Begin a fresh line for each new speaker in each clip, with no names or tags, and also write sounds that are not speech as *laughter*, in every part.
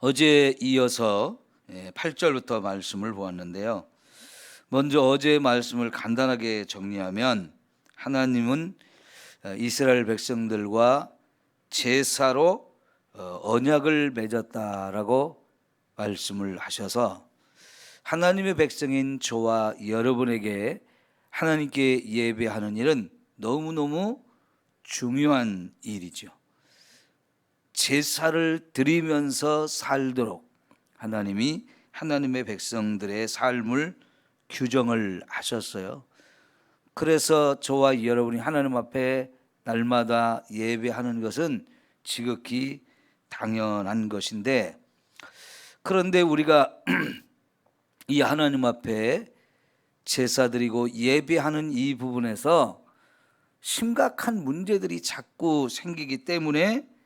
어제 이어서 8절부터 말씀을 보았는데요. 먼저 어제의 말씀을 간단하게 정리하면 하나님은 어, 이스라엘 백성들과 제사로 어, 언약을 맺었다라고 말씀을 하셔서 하나님의 백성인 저와 여러분에게 하나님께 예배하는 일은 너무너무 중요한 일이죠. 제사를 드리면서 살도록 하나님이 하나님의 백성들의 삶을 규정을 하셨어요. 그래서 저와 여러분이 하나님 앞에 날마다 예배하는 것은 지극히 당연한 것인데 그런데 우리가 *clears throat* 이 하나님 앞에 제사 드리고 예배하는 이 부분에서 심각한 문제들이 자꾸 생기기 때문에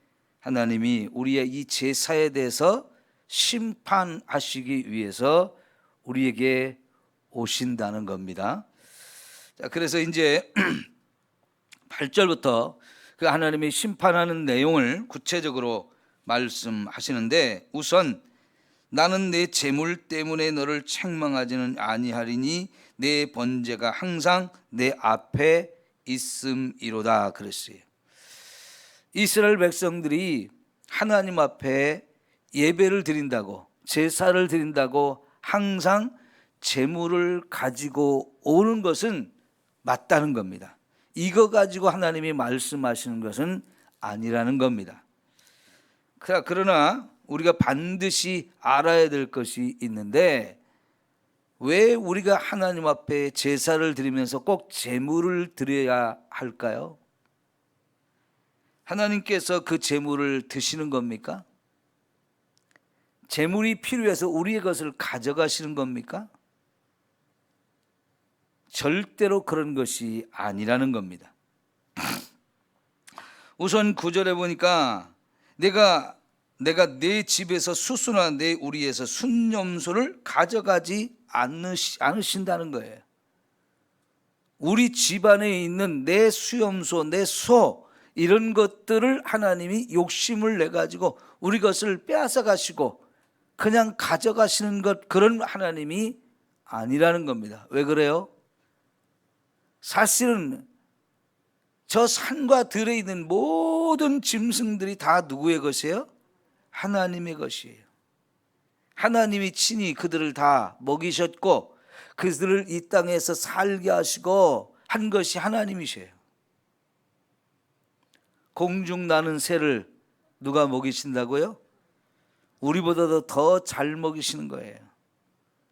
하나님이 우리의 이 제사에 대해서 심판하시기 위해서 우리에게 오신다는 겁니다. 자, 그래서 이제 *clears throat* 8절부터 그 하나님이 심판하는 내용을 구체적으로 말씀하시는데 우선 나는 내 재물 때문에 너를 책망하지는 아니하리니 내 번제가 항상 내 앞에 있음이로다 그랬어요. 이스라엘 백성들이 하나님 앞에 예배를 드린다고 제사를 드린다고 항상 재물을 가지고 오는 것은 맞다는 겁니다. 이거 가지고 하나님이 말씀하시는 것은 아니라는 겁니다. 그러나- 우리가 반드시 알아야 될 것이 있는데 왜 우리가 하나님 앞에 제사를 드리면서 꼭 제물을 드려야 할까요? 하나님께서 그 제물을 드시는 겁니까? 제물이 필요해서 우리의 것을 가져가시는 겁니까? 절대로 그런 것이 아니라는 겁니다. *laughs* 우선 구절에 보니까 내가 내가 내 집에서 수수나 내 우리에서 순념소를 가져가지 않으시, 않으신다는 거예요. 우리 집안에 있는 내 수염소, 내 소, 이런 것들을 하나님이 욕심을 내 가지고 우리 것을 빼앗아 가시고 그냥 가져가시는 것 그런 하나님이 아니라는 겁니다. 왜 그래요? 사실은 저 산과 들에 있는 모든 짐승들이 다 누구의 것이에요? 하나님의 것이에요. 하나님이 친히 그들을 다 먹이셨고 그들을 이 땅에서 살게 하시고 한 것이 하나님이세요. 공중 나는 새를 누가 먹이신다고요? 우리보다도 더 잘 먹이시는 거예요.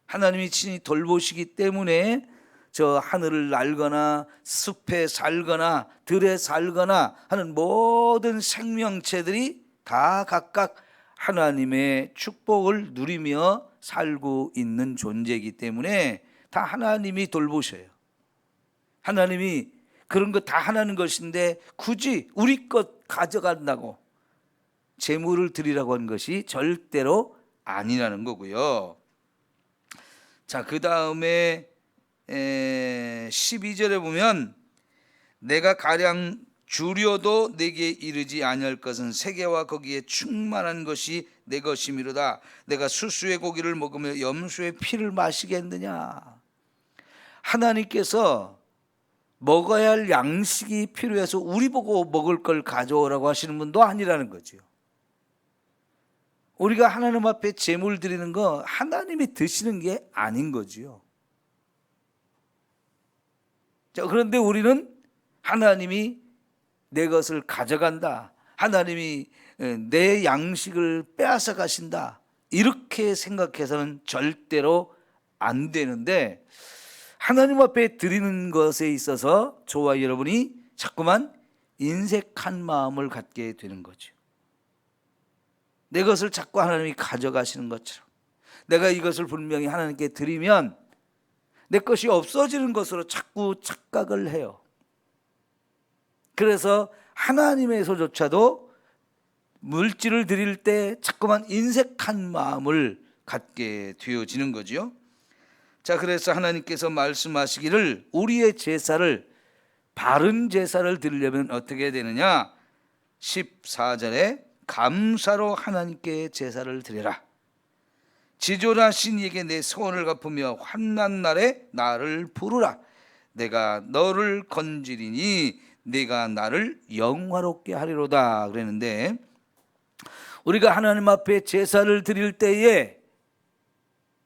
하나님이 친히 돌보시기 때문에 저 하늘을 날거나 숲에 살거나 들에 살거나 하는 모든 생명체들이 다 각각 하나님의 축복을 누리며 살고 있는 존재이기 때문에 다 하나님이 돌보셔요. 하나님이 그런 거 다 하나는 것인데 굳이 우리 것 가져간다고 재물을 드리라고 한 것이 절대로 아니라는 거고요. 자, 그 다음에 12절에 보면 내가 가량 주려도 내게 이르지 아니할 것은 세계와 거기에 충만한 것이 내 것이미로다. 내가 수수의 고기를 먹으며 염소의 피를 마시겠느냐? 하나님께서 먹어야 할 양식이 필요해서 우리 보고 먹을 걸 가져오라고 하시는 분도 아니라는 거죠. 우리가 하나님 앞에 제물 드리는 거 하나님이 드시는 게 아닌 거지요. 자, 그런데 우리는 하나님이 내 것을 가져간다. 하나님이 내 양식을 빼앗아 가신다. 이렇게 생각해서는 절대로 안 되는데 하나님 앞에 드리는 것에 있어서 저와 여러분이 자꾸만 인색한 마음을 갖게 되는 거죠. 내 것을 자꾸 하나님이 가져가시는 것처럼 내가 이것을 분명히 하나님께 드리면 내 것이 없어지는 것으로 자꾸 착각을 해요. 그래서 하나님에서조차도 물질을 드릴 때 자꾸만 인색한 마음을 갖게 되어지는 거지요. 자, 그래서 하나님께서 말씀하시기를 우리의 제사를 바른 제사를 드리려면 어떻게 되느냐? 14절에 감사로 하나님께 제사를 드려라. 지존하신 이에게 내 소원을 갚으며 환난 날에 나를 부르라. 내가 너를 건지리니 내가 나를 영화롭게 하리로다 그랬는데 우리가 하나님 앞에 제사를 드릴 때에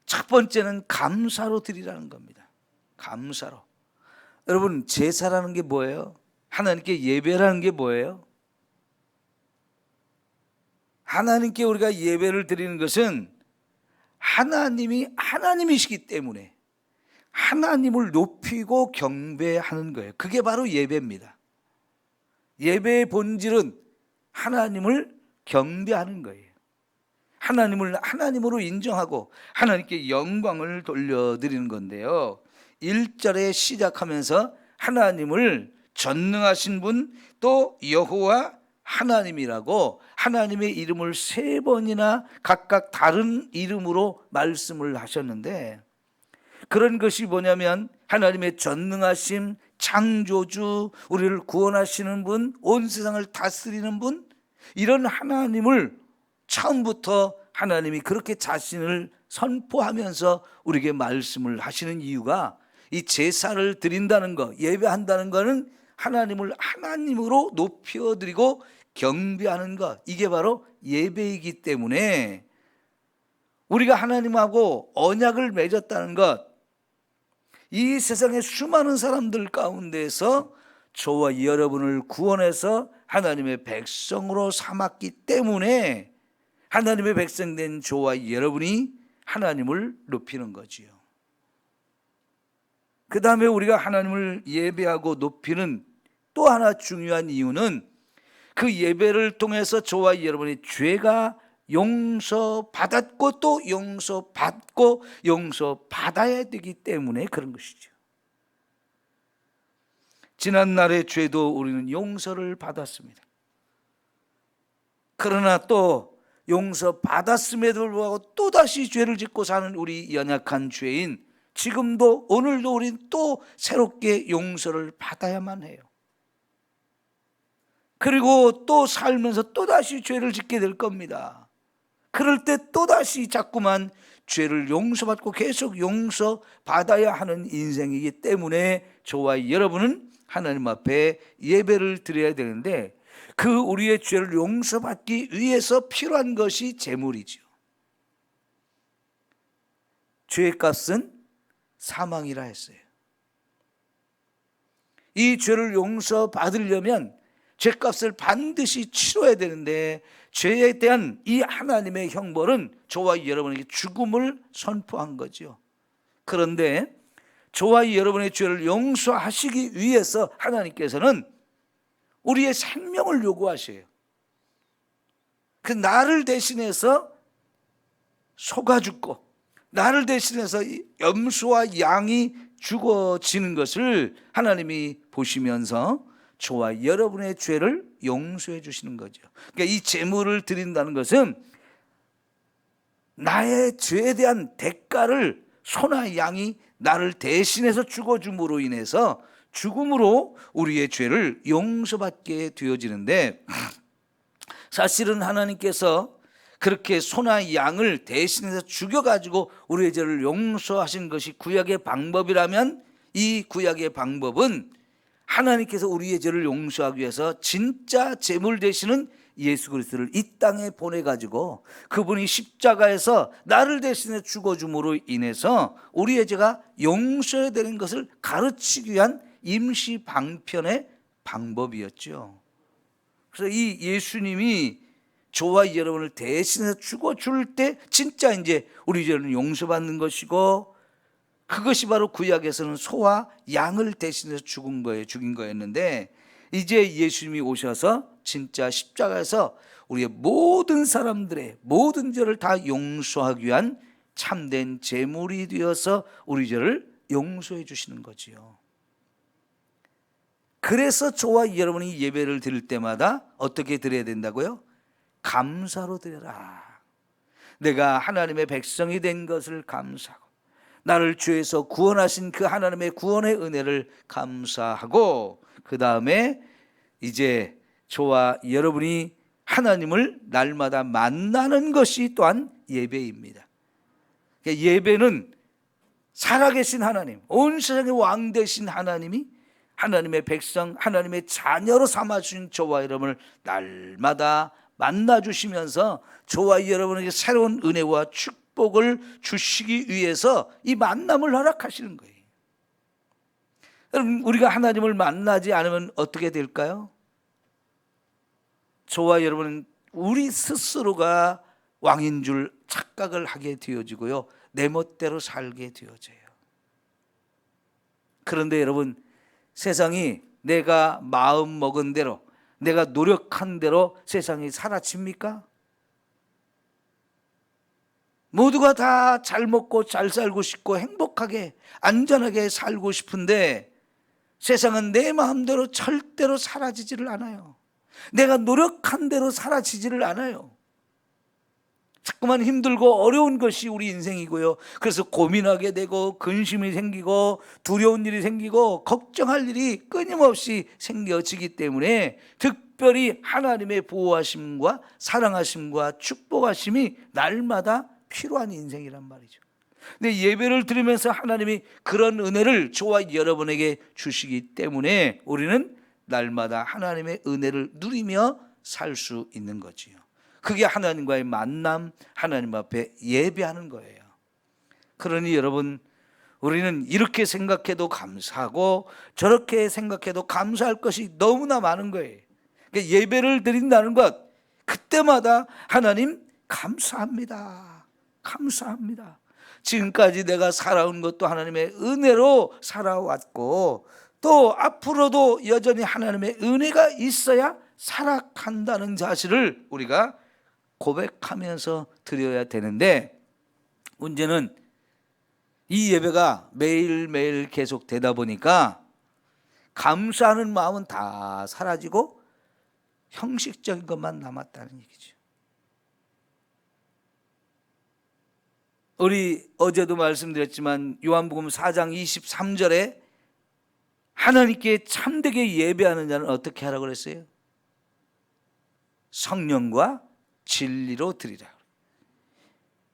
첫 번째는 감사로 드리라는 겁니다. 감사로. 여러분 제사라는 게 뭐예요? 하나님께 예배라는 게 뭐예요? 하나님께 우리가 예배를 드리는 것은 하나님이 하나님이시기 때문에 하나님을 높이고 경배하는 거예요. 그게 바로 예배입니다. 예배의 본질은 하나님을 경배하는 거예요. 하나님을 하나님으로 인정하고 하나님께 영광을 돌려드리는 건데요. 1절에 시작하면서 하나님을 전능하신 분 또 여호와 하나님이라고 하나님의 이름을 세 번이나 각각 다른 이름으로 말씀을 하셨는데 그런 것이 뭐냐면 하나님의 전능하심, 창조주, 우리를 구원하시는 분, 온 세상을 다스리는 분, 이런 하나님을 처음부터 하나님이 그렇게 자신을 선포하면서 우리에게 말씀을 하시는 이유가 이 제사를 드린다는 거, 예배한다는 거는 하나님을 하나님으로 높여드리고 경배하는 것, 이게 바로 예배이기 때문에 우리가 하나님하고 언약을 맺었다는 것, 이 세상의 수많은 사람들 가운데서 저와 여러분을 구원해서 하나님의 백성으로 삼았기 때문에 하나님의 백성된 저와 여러분이 하나님을 높이는 거지요. 그 다음에 우리가 하나님을 예배하고 높이는 또 하나 중요한 이유는 그 예배를 통해서 저와 여러분의 죄가 용서받았고 또 용서받고 용서받아야 되기 때문에 그런 것이죠. 지난날의 죄도 우리는 용서를 받았습니다. 그러나 또 용서 받았음에도 불구하고 또다시 죄를 짓고 사는 우리 연약한 죄인 지금도 오늘도 우린 또 새롭게 용서를 받아야만 해요. 그리고 또 살면서 또다시 죄를 짓게 될 겁니다. 그럴 때 또다시 자꾸만 죄를 용서받고 계속 용서받아야 하는 인생이기 때문에 저와 여러분은 하나님 앞에 예배를 드려야 되는데 그 우리의 죄를 용서받기 위해서 필요한 것이 재물이죠. 죄의 값은 사망이라 했어요. 이 죄를 용서받으려면 죄값을 반드시 치러야 되는데 죄에 대한 이 하나님의 형벌은 저와 여러분에게 죽음을 선포한 거죠. 그런데 저와 여러분의 죄를 용서하시기 위해서 하나님께서는 우리의 생명을 요구하셔요. 그 나를 대신해서 속아 죽고 나를 대신해서 염소와 양이 죽어지는 것을 하나님이 보시면서 저와 여러분의 죄를 용서해 주시는 거죠. 그러니까 이 제물을 드린다는 것은 나의 죄에 대한 대가를 소나 양이 나를 대신해서 죽어줌으로 인해서 죽음으로 우리의 죄를 용서받게 되어지는데 사실은 하나님께서 그렇게 소나 양을 대신해서 죽여가지고 우리의 죄를 용서하신 것이 구약의 방법이라면 이 구약의 방법은 하나님께서 우리의 죄를 용서하기 위해서 진짜 제물 되시는 예수 그리스도를 이 땅에 보내 가지고 그분이 십자가에서 나를 대신해 죽어 줌으로 인해서 우리의 죄가 용서해야 되는 것을 가르치기 위한 임시 방편의 방법이었죠. 그래서 이 예수님이 저와 여러분을 대신해서 죽어 줄 때 진짜 이제 우리 죄는 용서받는 것이고 그것이 바로 구약에서는 소와 양을 대신해서 죽은 거예요. 죽인 거였는데 이제 예수님이 오셔서 진짜 십자가에서 우리의 모든 사람들의 모든 죄를 다 용서하기 위한 참된 제물이 되어서 우리 죄를 용서해 주시는 거지요. 그래서 저와 여러분이 예배를 드릴 때마다 어떻게 드려야 된다고요? 감사로 드려라. 내가 하나님의 백성이 된 것을 감사하고 나를 죄에서 구원하신 그 하나님의 구원의 은혜를 감사하고 그 다음에 이제 저와 여러분이 하나님을 날마다 만나는 것이 또한 예배입니다. 그러니까 예배는 살아계신 하나님, 온 세상의 왕 되신 하나님이 하나님의 백성, 하나님의 자녀로 삼아 주신 저와 여러분을 날마다 만나 주시면서 저와 여러분에게 새로운 은혜와 축복을 주시기 위해서 이 만남을 허락하시는 거예요. 여러분, 우리가 하나님을 만나지 않으면 어떻게 될까요? 저와 여러분은 우리 스스로가 왕인 줄 착각을 하게 되어지고요. 내 멋대로 살게 되어져요. 그런데 여러분, 세상이 내가 마음 먹은 대로, 내가 노력한 대로 세상이 사라집니까? 모두가 다 잘 먹고 잘 살고 싶고 행복하게 안전하게 살고 싶은데 세상은 내 마음대로 절대로 사라지지를 않아요. 내가 노력한 대로 사라지지를 않아요. 자꾸만 힘들고 어려운 것이 우리 인생이고요. 그래서 고민하게 되고 근심이 생기고 두려운 일이 생기고 걱정할 일이 끊임없이 생겨지기 때문에 특별히 하나님의 보호하심과 사랑하심과 축복하심이 날마다 필요한 인생이란 말이죠. 근데 예배를 드리면서 하나님이 그런 은혜를 저와 여러분에게 주시기 때문에 우리는 날마다 하나님의 은혜를 누리며 살 수 있는 거지요. 그게 하나님과의 만남, 하나님 앞에 예배하는 거예요. 그러니 여러분, 우리는 이렇게 생각해도 감사하고 저렇게 생각해도 감사할 것이 너무나 많은 거예요. 그러니까 예배를 드린다는 것, 그때마다 하나님 감사합니다. 감사합니다. 지금까지 내가 살아온 것도 하나님의 은혜로 살아왔고 또 앞으로도 여전히 하나님의 은혜가 있어야 살아간다는 사실을 우리가 고백하면서 드려야 되는데 문제는 이 예배가 매일매일 계속 되다 보니까 감사하는 마음은 다 사라지고 형식적인 것만 남았다는 얘기죠. 우리 어제도 말씀드렸지만 요한복음 4장 23절에 하나님께 참되게 예배하는 자는 어떻게 하라고 그랬어요? 성령과 진리로 드리라.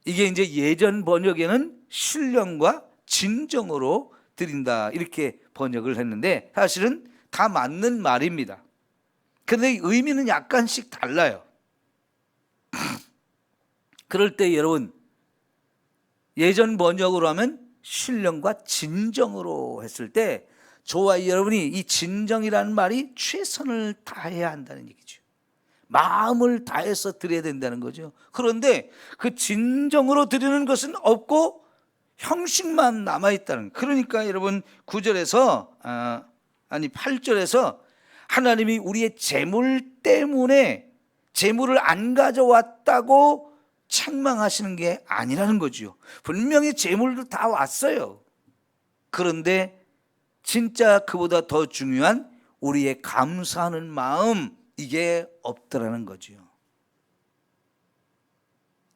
이게 이제 예전 번역에는 신령과 진정으로 드린다 이렇게 번역을 했는데 사실은 다 맞는 말입니다. 근데 의미는 약간씩 달라요. *laughs* 그럴 때 여러분 예전 번역으로 하면 신령과 진정으로 했을 때 저와 여러분이 이 진정이라는 말이 최선을 다해야 한다는 얘기죠. 마음을 다해서 드려야 된다는 거죠. 그런데 그 진정으로 드리는 것은 없고 형식만 남아 있다는. 그러니까 여러분 9절에서 아, 아니 8절에서 하나님이 우리의 재물 때문에 재물을 안 가져왔다고 책망하시는 게 아니라는 거죠. 분명히 재물도 다 왔어요. 그런데 진짜 그보다 더 중요한 우리의 감사하는 마음 이게 없더라는 거죠.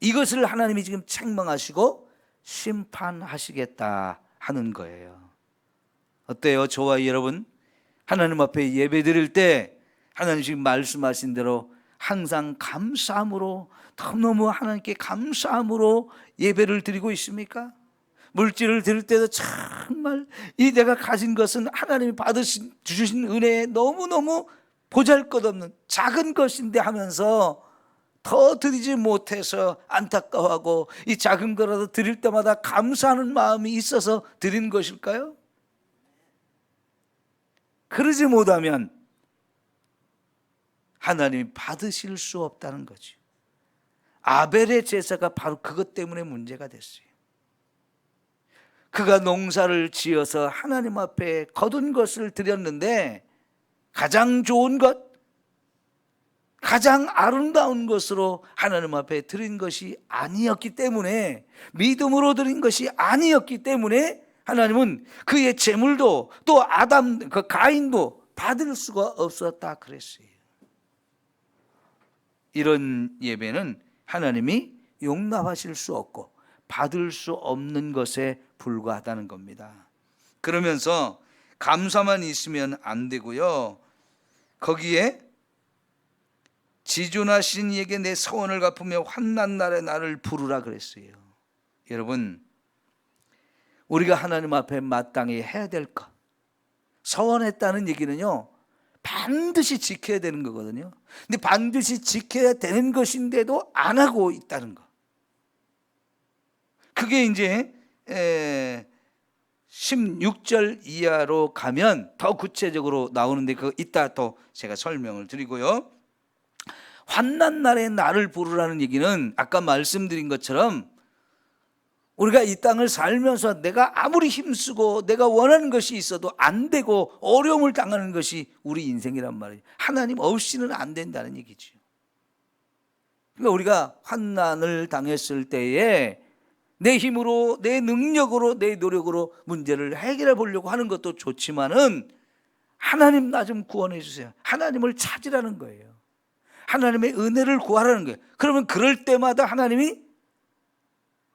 이것을 하나님이 지금 책망하시고 심판하시겠다 하는 거예요. 어때요? 저와 여러분 하나님 앞에 예배 드릴 때 하나님 지금 말씀하신 대로 항상 감사함으로 너무너무 하나님께 감사함으로 예배를 드리고 있습니까? 물질을 드릴 때도 정말 이 내가 가진 것은 하나님이 받으신 주신 은혜에 너무너무 보잘 것 없는 작은 것인데 하면서 더 드리지 못해서 안타까워하고 이 작은 거라도 드릴 때마다 감사하는 마음이 있어서 드린 것일까요? 그러지 못하면 하나님이 받으실 수 없다는 거죠. 아벨의 제사가 바로 그것 때문에 문제가 됐어요. 그가 농사를 지어서 하나님 앞에 거둔 것을 드렸는데 가장 좋은 것, 가장 아름다운 것으로 하나님 앞에 드린 것이 아니었기 때문에 믿음으로 드린 것이 아니었기 때문에 하나님은 그의 재물도 또 아담 그 가인도 받을 수가 없었다 그랬어요. 이런 예배는 하나님이 용납하실 수 없고 받을 수 없는 것에 불과하다는 겁니다. 그러면서 감사만 있으면 안 되고요. 거기에 지존하신 이에게 내 서원을 갚으며 환난 날에 나를 부르라 그랬어요. 여러분 우리가 하나님 앞에 마땅히 해야 될 것. 서원했다는 얘기는요. 반드시 지켜야 되는 거거든요. 근데 반드시 지켜야 되는 것인데도 안 하고 있다는 거. 그게 이제 에, 16절 이하로 가면 더 구체적으로 나오는데 그 이따 또 제가 설명을 드리고요. 환난 날에 나를 부르라는 얘기는 아까 말씀드린 것처럼 우리가 이 땅을 살면서 내가 아무리 힘쓰고 내가 원하는 것이 있어도 안 되고 어려움을 당하는 것이 우리 인생이란 말이에요. 하나님 없이는 안 된다는 얘기죠. 그러니까 우리가 환난을 당했을 때에 내 힘으로 내 능력으로 내 노력으로 문제를 해결해 보려고 하는 것도 좋지만은 하나님 나 좀 구원해 주세요. 하나님을 찾으라는 거예요. 하나님의 은혜를 구하라는 거예요. 그러면 그럴 때마다 하나님이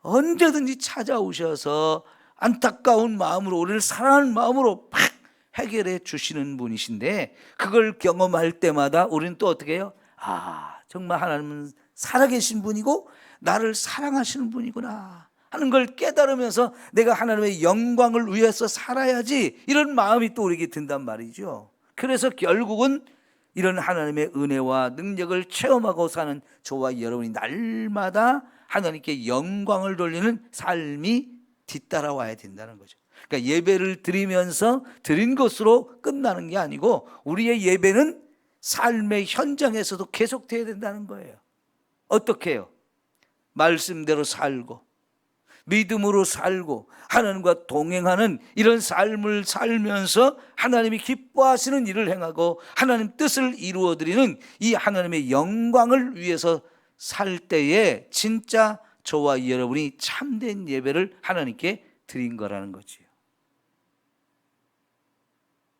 언제든지 찾아오셔서 안타까운 마음으로 우리를 사랑하는 마음으로 팍 해결해 주시는 분이신데 그걸 경험할 때마다 우리는 또 어떻게 해요? 아 정말 하나님은 살아계신 분이고 나를 사랑하시는 분이구나 하는 걸 깨달으면서 내가 하나님의 영광을 위해서 살아야지 이런 마음이 또 우리에게 든단 말이죠. 그래서 결국은 이런 하나님의 은혜와 능력을 체험하고 사는 저와 여러분이 날마다 하나님께 영광을 돌리는 삶이 뒤따라와야 된다는 거죠. 그러니까 예배를 드리면서 드린 것으로 끝나는 게 아니고 우리의 예배는 삶의 현장에서도 계속돼야 된다는 거예요. 어떻게 해요? 말씀대로 살고 믿음으로 살고 하나님과 동행하는 이런 삶을 살면서 하나님이 기뻐하시는 일을 행하고 하나님 뜻을 이루어 드리는 이 하나님의 영광을 위해서 살 때에 진짜 저와 여러분이 참된 예배를 하나님께 드린 거라는 거지요.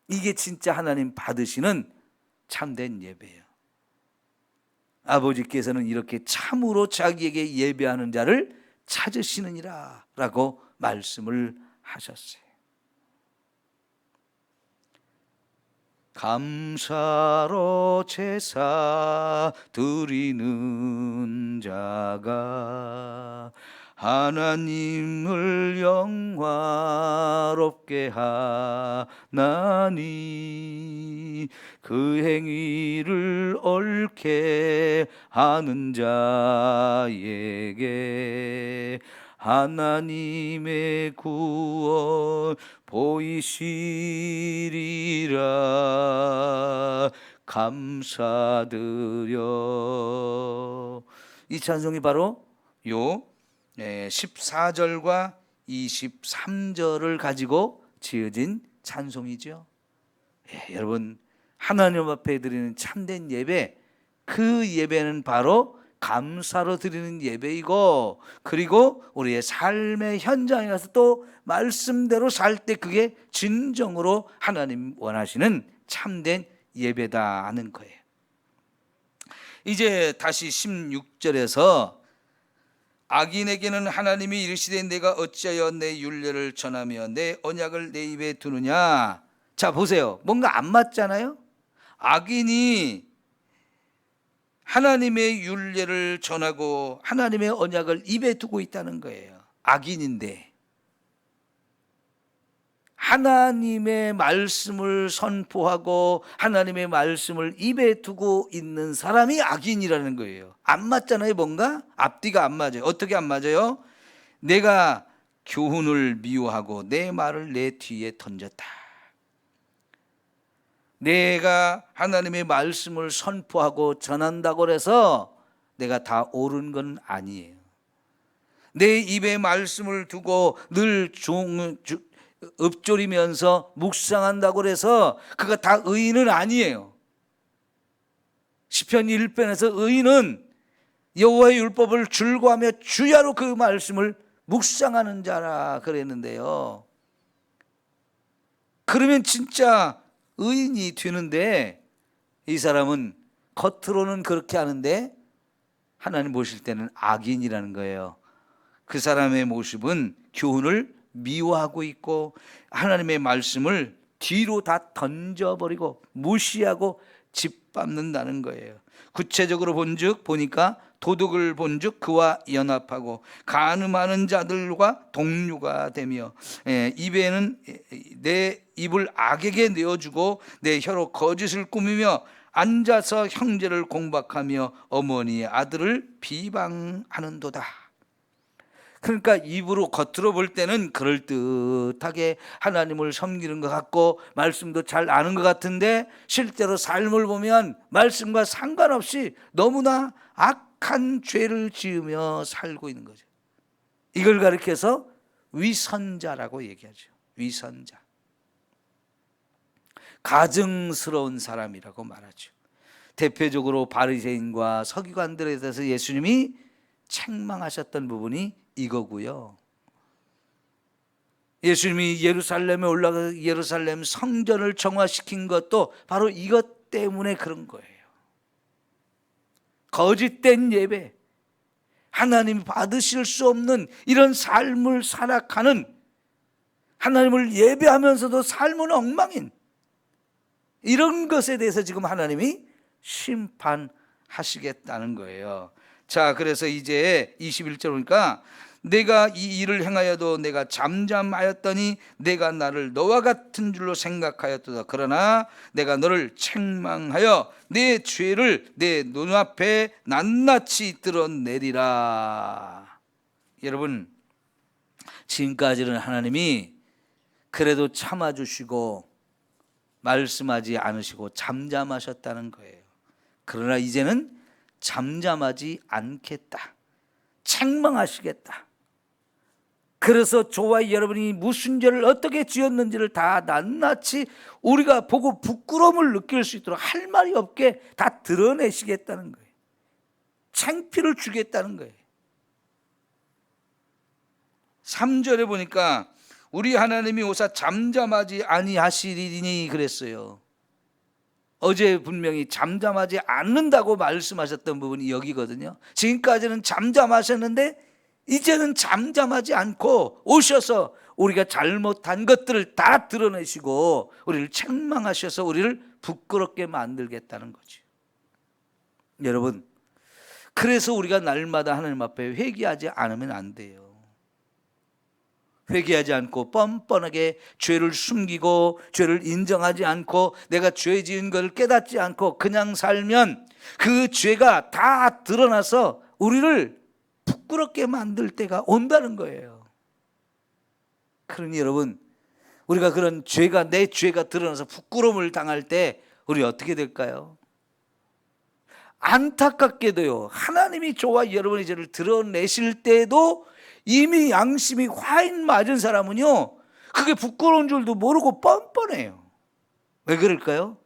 이게 진짜 하나님 받으시는 참된 예배예요. 아버지께서는 이렇게 참으로 자기에게 예배하는 자를 찾으시느니라 라고 말씀을 하셨어요. 감사로 제사 드리는 자가 하나님을 영화롭게 하나니 그 행위를 옳게 하는 자에게 하나님의 구원 보이시리라. 감사드려. 이 찬송이 바로 요 14절과 23절을 가지고 지어진 찬송이죠. 예, 여러분 하나님 앞에 드리는 참된 예배 그 예배는 바로 감사로 드리는 예배이고 그리고 우리의 삶의 현장에 가서 또 말씀대로 살 때 그게 진정으로 하나님 원하시는 참된 예배다 하는 거예요. 이제 다시 16절에서 악인에게는 하나님이 이르시되 내가 어찌하여 내 윤례를 전하며 내 언약을 내 입에 두느냐? 자 보세요. 뭔가 안 맞잖아요? 악인이 하나님의 윤례를 전하고 하나님의 언약을 입에 두고 있다는 거예요. 악인인데 하나님의 말씀을 선포하고 하나님의 말씀을 입에 두고 있는 사람이 악인이라는 거예요. 안 맞잖아요, 뭔가? 앞뒤가 안 맞아요. 어떻게 안 맞아요? 내가 교훈을 미워하고 내 말을 내 뒤에 던졌다. 내가 하나님의 말씀을 선포하고 전한다고 해서 내가 다 옳은 건 아니에요. 내 입에 말씀을 두고 늘 종, 읊조리면서 묵상한다고 해서 그가 다 의인은 아니에요. 시편 1편에서 의인은 여호와의 율법을 줄고하며 주야로 그 말씀을 묵상하는 자라 그랬는데요. 그러면 진짜 의인이 되는데 이 사람은 겉으로는 그렇게 하는데 하나님 보실 때는 악인이라는 거예요. 그 사람의 모습은 교훈을 미워하고 있고 하나님의 말씀을 뒤로 다 던져버리고 무시하고 집 짓밟는다는 거예요. 구체적으로 본즉 보니까 도둑을 본즉 그와 연합하고 간음하는 자들과 동류가 되며 예, 입에는 내 입을 악에게 내어주고 내 혀로 거짓을 꾸미며 앉아서 형제를 공박하며 어머니의 아들을 비방하는도다. 그러니까 입으로 겉으로 볼 때는 그럴듯하게 하나님을 섬기는 것 같고 말씀도 잘 아는 것 같은데 실제로 삶을 보면 말씀과 상관없이 너무나 악한 죄를 지으며 살고 있는 거죠. 이걸 가리켜서 위선자라고 얘기하죠. 위선자. 가증스러운 사람이라고 말하죠. 대표적으로 바리새인과 서기관들에 대해서 예수님이 책망하셨던 부분이 이거고요. 예수님이 예루살렘에 올라가 예루살렘 성전을 정화시킨 것도 바로 이것 때문에 그런 거예요. 거짓된 예배, 하나님이 받으실 수 없는 이런 삶을 살아가는 하나님을 예배하면서도 삶은 엉망인 이런 것에 대해서 지금 하나님이 심판하시겠다는 거예요. 자, 그래서 이제 21절 보니까 내가 이 일을 행하여도 내가 잠잠하였더니 내가 나를 너와 같은 줄로 생각하였도다. 그러나 내가 너를 책망하여 내 죄를 내 눈앞에 낱낱이 드러내리라. 여러분, 지금까지는 하나님이 그래도 참아주시고 말씀하지 않으시고 잠잠하셨다는 거예요. 그러나 이제는 잠잠하지 않겠다. 책망하시겠다. 그래서 저와 여러분이 무슨 죄를 어떻게 지었는지를 다 낱낱이 우리가 보고 부끄러움을 느낄 수 있도록 할 말이 없게 다 드러내시겠다는 거예요. 창피를 주겠다는 거예요. 3절에 보니까 우리 하나님이 오사 잠잠하지 아니하시리니 그랬어요. 어제 분명히 잠잠하지 않는다고 말씀하셨던 부분이 여기거든요. 지금까지는 잠잠하셨는데 이제는 잠잠하지 않고 오셔서 우리가 잘못한 것들을 다 드러내시고 우리를 책망하셔서 우리를 부끄럽게 만들겠다는 거죠. 여러분, 그래서 우리가 날마다 하나님 앞에 회개하지 않으면 안 돼요. 회개하지 않고 뻔뻔하게 죄를 숨기고 죄를 인정하지 않고 내가 죄 지은 것을 깨닫지 않고 그냥 살면 그 죄가 다 드러나서 우리를 부끄럽게 만들 때가 온다는 거예요. 그러니 여러분, 우리가 그런 죄가 내 죄가 드러나서 부끄러움을 당할 때 우리 어떻게 될까요? 안타깝게도요. 하나님이 저와 여러분의 죄를 드러내실 때도 이미 양심이 화인 맞은 사람은요. 그게 부끄러운 줄도 모르고 뻔뻔해요. 왜 그럴까요?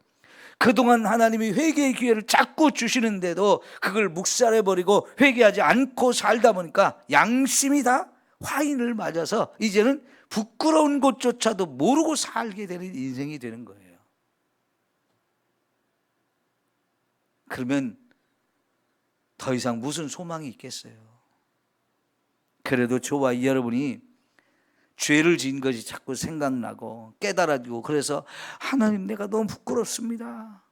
그동안 하나님이 회개의 기회를 자꾸 주시는데도 그걸 묵살해 버리고 회개하지 않고 살다 보니까 양심이 다 화인을 맞아서 이제는 부끄러운 것조차도 모르고 살게 되는 인생이 되는 거예요. 그러면 더 이상 무슨 소망이 있겠어요? 그래도 저와 여러분이 죄를 지은 것이 자꾸 생각나고 깨달아지고 그래서 하나님 내가 너무 부끄럽습니다.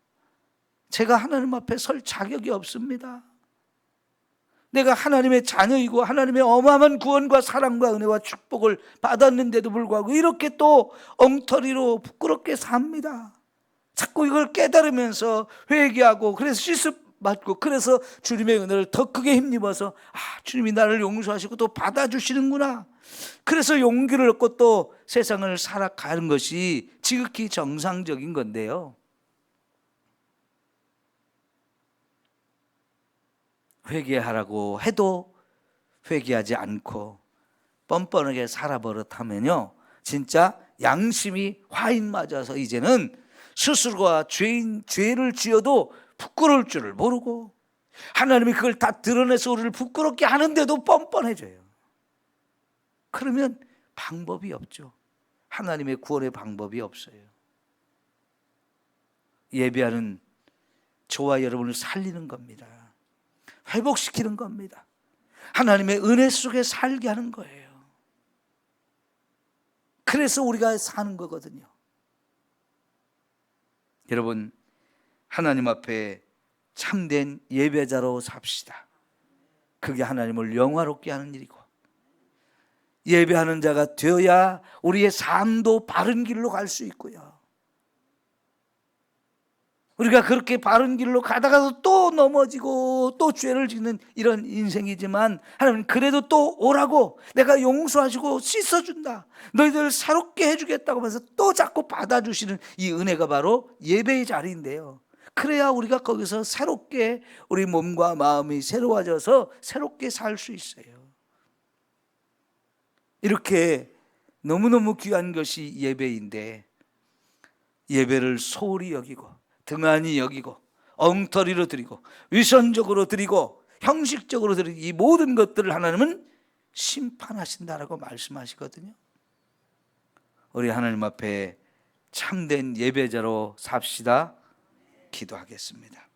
제가 하나님 앞에 설 자격이 없습니다. 내가 하나님의 자녀이고 하나님의 어마어마한 구원과 사랑과 은혜와 축복을 받았는데도 불구하고 이렇게 또 엉터리로 부끄럽게 삽니다. 자꾸 이걸 깨달으면서 회개하고 그래서 시습 맞고 그래서 주님의 은혜를 더 크게 힘입어서 아 주님이 나를 용서하시고 또 받아주시는구나 그래서 용기를 얻고 또 세상을 살아가는 것이 지극히 정상적인 건데요. 회개하라고 해도 회개하지 않고 뻔뻔하게 살아버릇하면요. 진짜 양심이 화인 맞아서 이제는 스스로가 죄인, 죄를 지어도 부끄러울 줄을 모르고 하나님이 그걸 다 드러내서 우리를 부끄럽게 하는데도 뻔뻔해져요. 그러면 방법이 없죠. 하나님의 구원의 방법이 없어요. 예배하는 저와 여러분을 살리는 겁니다. 회복시키는 겁니다. 하나님의 은혜 속에 살게 하는 거예요. 그래서 우리가 사는 거거든요. 여러분, 하나님 앞에 참된 예배자로 삽시다. 그게 하나님을 영화롭게 하는 일이고 예배하는 자가 되어야 우리의 삶도 바른 길로 갈 수 있고요. 우리가 그렇게 바른 길로 가다가도 또 넘어지고 또 죄를 짓는 이런 인생이지만 하나님 그래도 또 오라고 내가 용서하시고 씻어준다. 너희들 새롭게 해주겠다고 하면서 또 자꾸 받아주시는 이 은혜가 바로 예배의 자리인데요. 그래야 우리가 거기서 새롭게 우리 몸과 마음이 새로워져서 새롭게 살 수 있어요. 이렇게 너무너무 귀한 것이 예배인데 예배를 소홀히 여기고 등한히 여기고 엉터리로 드리고 위선적으로 드리고 형식적으로 드리고 이 모든 것들을 하나님은 심판하신다라고 말씀하시거든요. 우리 하나님 앞에 참된 예배자로 삽시다. 기도하겠습니다.